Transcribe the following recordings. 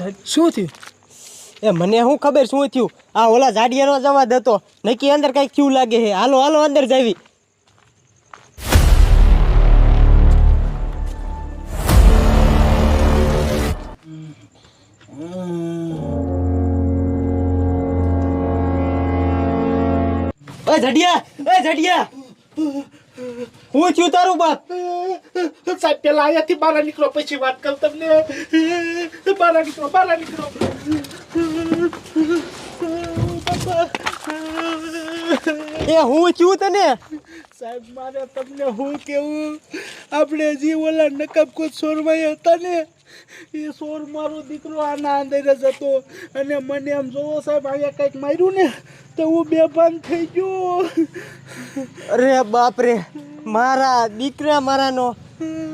સાહેબ? શું થયું? એ મને શું ખબર શું થયું? આ ઓલા જાડિયાનો જવા દતો નક્કી અંદર કંઈક થયું લાગે છે. હાલો હાલો અંદર જાવી. જડિયા જડિયા. હું થયું તારું બાપ? સાહેબ પેલા અહીંયાથી બહાર નીકળો પછી વાત કરું તમને. બહાર નીકળો બહાર નીકળો. એ હું છું તને? સાહેબ મારે તમને હું કેવું? આપણે જે ઓલા નકાબ કોઈ સોરવાઈ હતા ને? એ સોર મારો દીકરો આના અંદર જ હતો. અને મને એમ જોવો સાહેબ અહીંયા કંઈક માર્યું ને તો હું બેભાન થઈ ગયો. અરે બાપરે મારા દીકરા મારાનો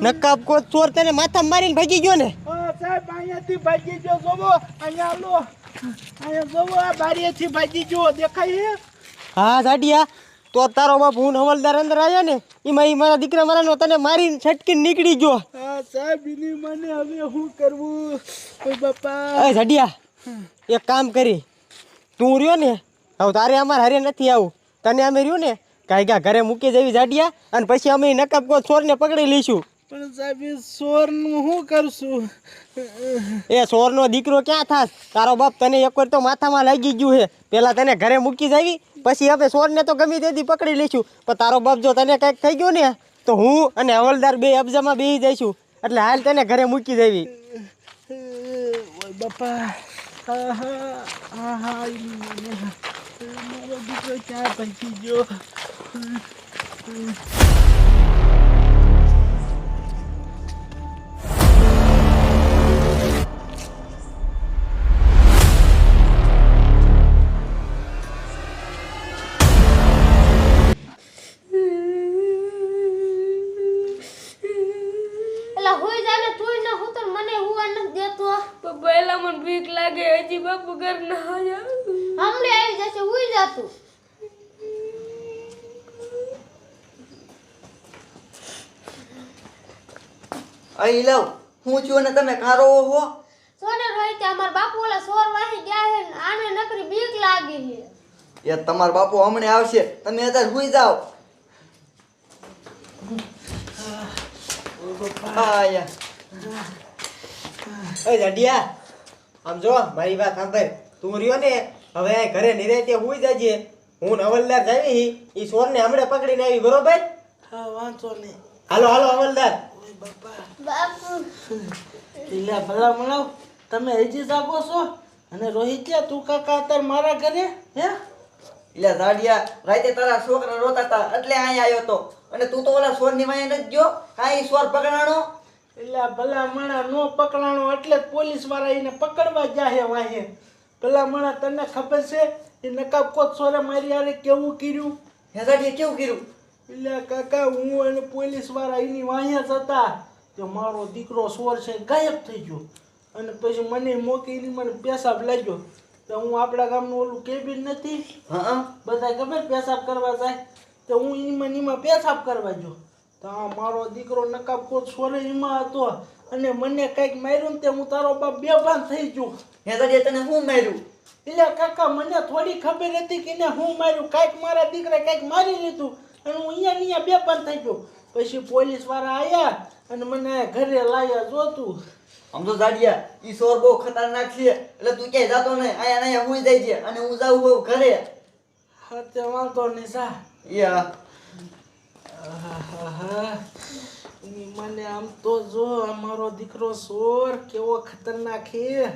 નકાબ કો ચોર તને માથા મારીને ભાગી ગયો ને. સાહેબ અહીંયાથી ભાગી ગયો જોવો અહીંયા લો અહીંયા જોવો આ બારીએથી ભાગી ગયો દેખાય છે હા સાડિયા તો તારો બાપ હું હવલદાર અંદર આવ્યો ને એમાં એ મારા દીકરા મારાનો તને મારીને છટકીને નીકળી ગયો. હા સાહેબ એની મને હવે શું કરવું? કોઈ બાપા. સાડિયા એક કામ કરી. તું રહ્યો ને હવે તારે અમારે હારે નથી આવું. તને અમે રહ્યું ને કાંઈ કા ઘરે મૂકી જવી જાડિયા અને પછી અમે નકબ કો ચોરને પકડી લઈશું. પણ સાહેબ એ સોરનું શું કરશું? એ ચોરનો દીકરો ક્યાં થાસ તારો બાપ તને એકવાર તો માથામાં લાગી ગયું છે પેલા તને ઘરે મૂકી જાવી પછી હવે ચોરને તો ગમે તેથી પકડી લઈશું. પણ તારો બાપ જો તને કંઈક થઈ ગયું ને તો હું અને હવલદાર બે અબજામાં બેસી જઈશું. એટલે હાલ તને ઘરે મૂકી દેવી. બાપા. મારો દીકરો ચા પહોંચી ગયો. બીક લાગે હજી બાપુ ઘર ના આવ્યા હમણે આવી જશે ઉઈ જાતું અહીં લાવ હું છું ને તમે કારો હો. સોને રોહિત અમાર બાપુ ઓલા સોર વાહી ગયા હે ને આને નકરી બીક લાગી છે. એ તમારો બાપુ હમણે આવશે તમે અત્યારે સુઈ જાઓ. આયા એ જાડિયા. આમ જો મારી વાત સાંભળ. તું રહ્યો ને હવે આ ઘરે નિરાતે હુઈ જાજે. હું નવલદાર જાવી એ ચોરને હમણાં પકડીને આવી બરોબર? હા વાંચો નહીં હાલો હાલો અવલદાર ઓય બાપા. ભલા મણાવ તમે હજી જાગો છો? અને રોહિત તું કાકા અત્યારે મારા ઘરે? હે? એટલે દાડિયા રાતે તારા છોકરા રોતા હતા એટલે અહીંયા આવ્યો તો. અને તું તો ઓલા સોરની નથી ગયો? કાંઈ સોર પકડાણો? એટલે ભલા મણા નો પકડાણો એટલે જ પોલીસવાળા એને પકડવા જાહે વાહે. ભલા મણા તને ખબર છે? એ નકાબ કોત સોરે મારી હારે કેવું કર્યું? હેસાડીએ કેવું કર્યું? એટલે કાકા હું અને પોલીસવાળા એની વાહે જ હતા. કે મારો દીકરો સોર છે ગાયબ થઈ ગયો. અને પછી મને મોકીને મને પેશાબ લાગ્યો. તો હું આપણા ગામનું ઓલું કેબિન નથી? હા બધા ખબર? પેશાબ કરવા જાય. તો હું એમાં એમાં પેશાબ કરવા ગયો. તો આ મારો દીકરો નકાબ કોટ સોરે એમાં હતો અને મને કંઈક માર્યું ને તે હું તારો બાપ બેભાન થઈ ગયો. હે દાડિયા તને શું માર્યું? એટલે કાકા મને થોડી ખબર હતી કે ને હું માર્યું. કાંઈક મારા દીકરા કાંઈક મારી લીધું અને હું અહીંયા અહીંયા બેભાન થઈ ગયો. પછી પોલીસવાળા આવ્યા અને મને ઘરે લાવ્યા જોતું. આમ તો દાડિયા ઈ સોર બહુ ખતરનાક છે. એટલે તું ક્યાંય જાતો નહીં. અહીંયા અહીંયા સુઈ જાય છે અને હું જાઉં બહુ ઘરે. હા તે વાંધો નહીં સા યા મને આમ તો જો આ મારો દીકરો સોર કેવો ખતરનાક છે.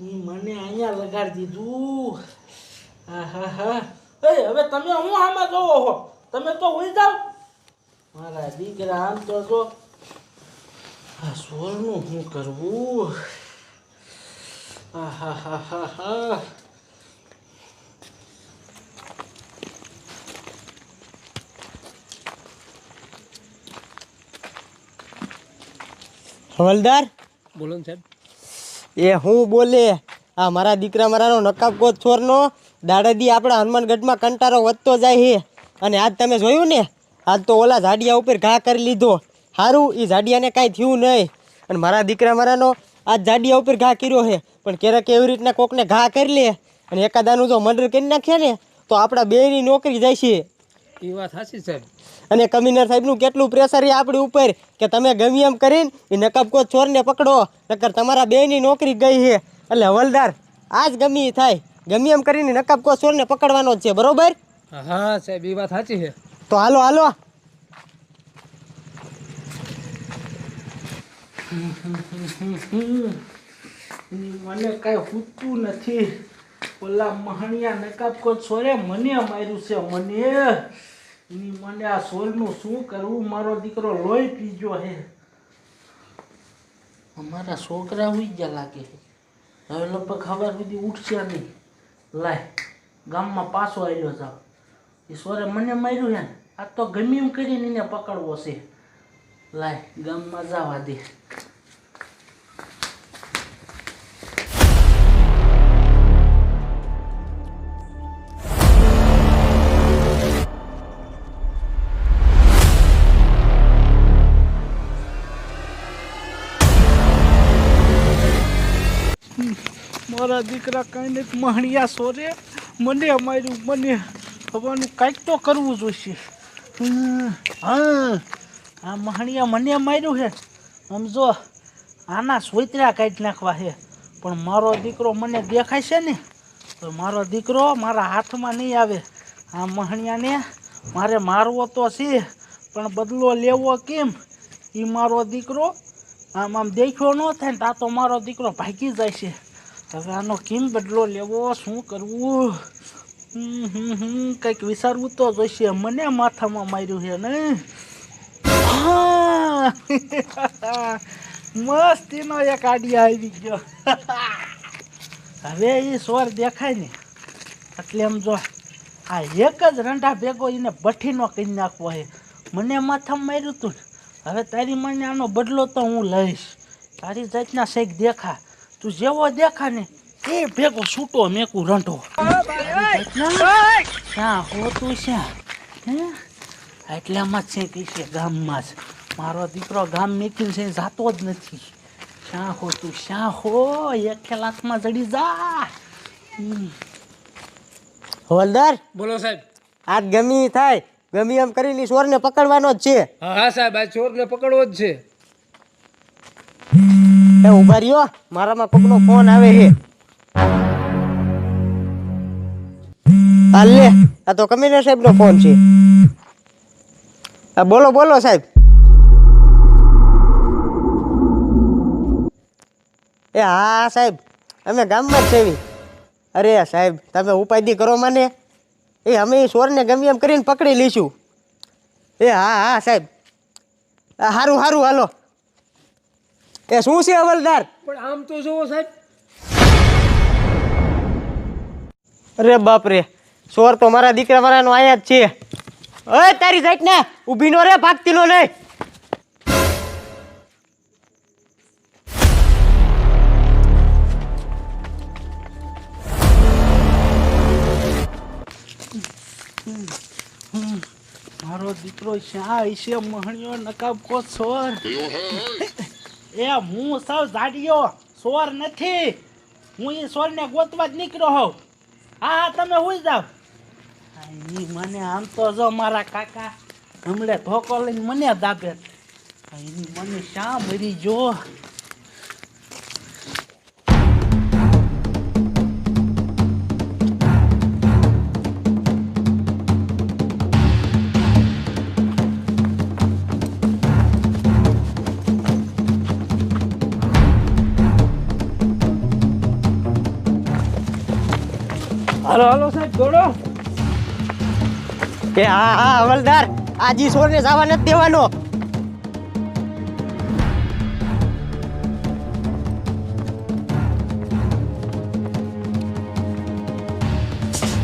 મને અહીંયા લગાડી દીધું. આહાહા. હા હવે તમે હું આમાં જોવો હો? તમે તો હોઈ જાઓ. મારા દીકરા આમ તો જો આ સોરનું શું કરવું? આહાહાહા. હવલદાર? બોલો ને સાહેબ. એ હું બોલે આ મારા દીકરા મારાનો નકાબ કોચ ચોરનો દાડાદી આપણા હનુમાનગઢમાં કંટારો વધતો જાય છે અને આજ તમે જોયું ને આજ તો ઓલા ઝાડિયા ઉપર ઘા કરી લીધો. સારું એ ઝાડિયાને કાંઈ થયું નહીં. અને મારા દીકરા મારાનો આજ જાડિયા ઉપર ઘા કર્યો છે પણ ક્યારેક એવી રીતના કોકને ઘા કરી લે અને એકાદાનું જો મર્ડર કરી નાખે ને તો આપણા બેની નોકરી જાય છે. એ વાત સાચી સાહેબ. અને કમિશનર સાહેબનું કેટલું પ્રેશર એ આપણી ઉપર કે તમે ગમે એમ કરીને એ નકાબકો ચોરને પકડો નકર તમારા બેની નોકરી ગઈ છે. એટલે હવલદાર આજ જ ગમી થાય. ગમે એમ કરીને નકાબકો ચોરને પકડવાનો જ છે બરોબર? હા સાહેબ એ વાત સાચી છે. તો હાલો હાલો. મને કાંઈ ખૂટતું નથી. ઓલા મહણિયા નકાબ કો છોરે મને માર્યું છે, મને. ઈ મને આ સોરનું શું કરવું? મારો દીકરો લોહી પીજો હે. અમારા છોકરા ઉઈ ગયા લાગે હવે લગભગ ખબર સુધી ઉઠશે નહીં. લાય, ગામમાં પાછો આવ્યો જાવ. એ સોરે મને માર્યું હે ને, આ તો ગમે એમ કરીને એને પકડવો છે. લાય, ગામમાં જવા દે. મારા દીકરા કાંઈ નહીં મહણિયા સોરે મને માર્યું, મને હવાનું કાંઈક તો કરવું જોઈશે. હા, આ મહણિયા મને માર્યું છે. સમજો આના સોતરા કાઢી નાખવા છે. પણ મારો દીકરો મને દેખાય છે ને, તો મારો દીકરો મારા હાથમાં નહીં આવે. આ મહણિયાને મારે મારવો તો છે, પણ બદલો લેવો કેમ? એ મારો દીકરો આમ આમ દેખ્યો ન થાય ને તા તો મારો દીકરો ભાગી જાય છે. હવે આનો કેમ બદલો લેવો? શું કરવું? હમ કંઈક વિચારવું તો જોઈશે. મને માથામાં માર્યું છે ને? હા. મસ્તીનો એક આડિયા આવી ગયો. હવે એ સ્વર દેખાય ને. એટલે એમ જો, આ એક જ રંડા ભેગો એને ભઠ્ઠીનો કરી નાખવો છે. મને માથામાં માર્યું તું હવે તારી મને આનો બદલો તો હું લઈશ. તારી જાતના શેખ દેખા. તું જેવો દેખા ને એ ભેગો છૂટો મેકું રંટો ક્યાં હોતું છે? હે? એટલામાં જ છે કે છે ગામમાં જ. મારો દીકરો ગામ મેકીને છે જાતો જ નથી. શ્યાં હો તું? શ્યાં હો? એક લાખમાં જડી જા. હમ. હવલદાર? બોલો સાહેબ. આજ ગમી થાય. ગમી એમ કરીને ચોરને પકડવાનો જ છે. હા હા સાહેબ આ ચોરને પકડવો જ છે. એ ઊભા રહ્યો. મારામાં કોકનો ફોન આવે છે. હાલ, આ તો કમિશનર સાહેબનો ફોન છે. બોલો બોલો સાહેબ. એ હા સાહેબ, અમે ગામમાં જ સેવી અરે સાહેબ, તમે ઉપાધિ કરો મને. એ અમે એ ચોરને ગમે એમ કરીને પકડી લઈશું. એ હા હા સાહેબ. સારું સારું હાલો. એ શું છે હવલદાર? પણ આમ તો જોવો સાહેબ. અરે બાપ રે ચોર તો મારા દીકરા મારાનો આયા જ છે. ઓય તારી સાઈડ ને ઊભી નો રે ભાગતી નો નહીં મારો દીકરો શ્યાં છે મહણિયો નકાબ કો સોર એ હું સૌ જાડિયો સોર નથી. હું એ સોરને ગોતવા જ નીકળ્યો હોઉં. હા તમે હોઈ હા, ઈ મને આમ તો જો મારા કાકા હમણે ધોકો લઈને મને દાબે ઈ મને શા મરી જો? હાલો હાલો સાહેબ, દોડો. એ હા હા અમલદાર આજી સોરને જવા નથી દેવાનો.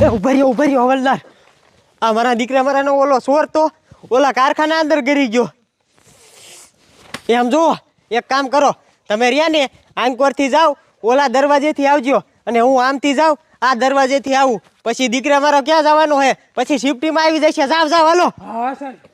એ ઊભા રહ્યો, હવલદાર. આ મારા દીકરા મારાનો ઓલો સોર તો, ઓલા કારખાના અંદર ગરી ગયો. એ, આમ જુઓ, એક કામ કરો, તમે રહ્યા ને, આંકોરથી જાઓ, ઓલા દરવાજેથી આવજો. અને હું આમથી જાઉં, આ દરવાજેથી આવું. પછી દીકરા મારો ક્યાં જવાનો હે? પછી શિફ્ટીમાં આવી જશે. જાવ જાવ, હાલો. હા, સાહેબ.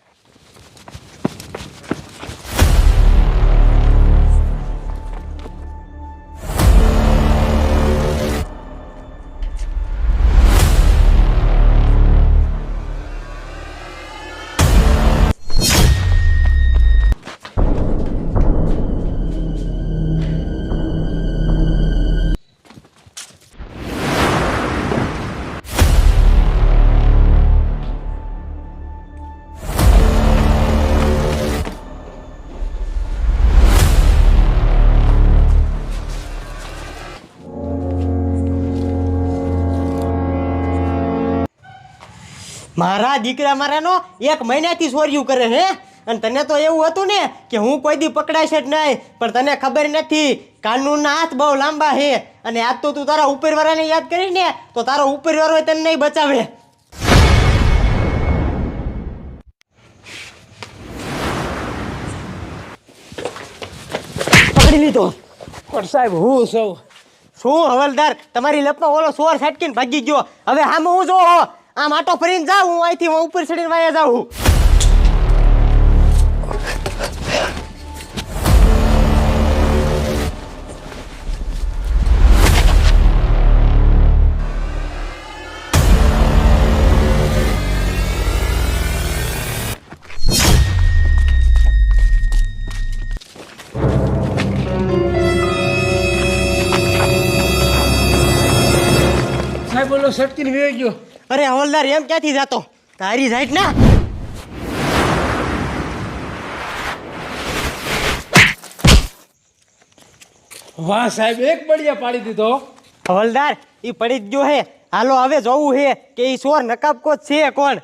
મારા દીકરા મારાનો એક મહિનાથી સોર્યું કરે હે? અને તને તો એવું હતું ને કે હું કોઈ દી પકડાઈશ જ નહીં પણ તને ખબર નથી કાનૂનના હાથ બહુ લાંબા છે અને આજ તો તું તારા ઉપરવાળાને યાદ કરી ને તો તારો ઉપરવાળો તને નહીં બચાવે. પકડી લીધો. પણ સાહેબ હું સૌ શું હવલદાર? તમારી લપમાં ઓલો સોર છટકીને ભાગી ગયો. હવે હામાં હું જો આમ આટો ફરીને જાઉં, હું અહીંથી હું ઉપર ચડીને વાયા જાઉં. સાહેબ બોલો સટકીને ગયો. અરે હવલદાર એમ ક્યાંથી જાતો? તારી સાઈડ ના. વાહ સાહેબ એક બળિયા પાડી દીધો. હવલદાર એ પડી જ ગયો હે. હાલો હવે જોવું હે કે એ ચોર નકાબકો છે કોણ?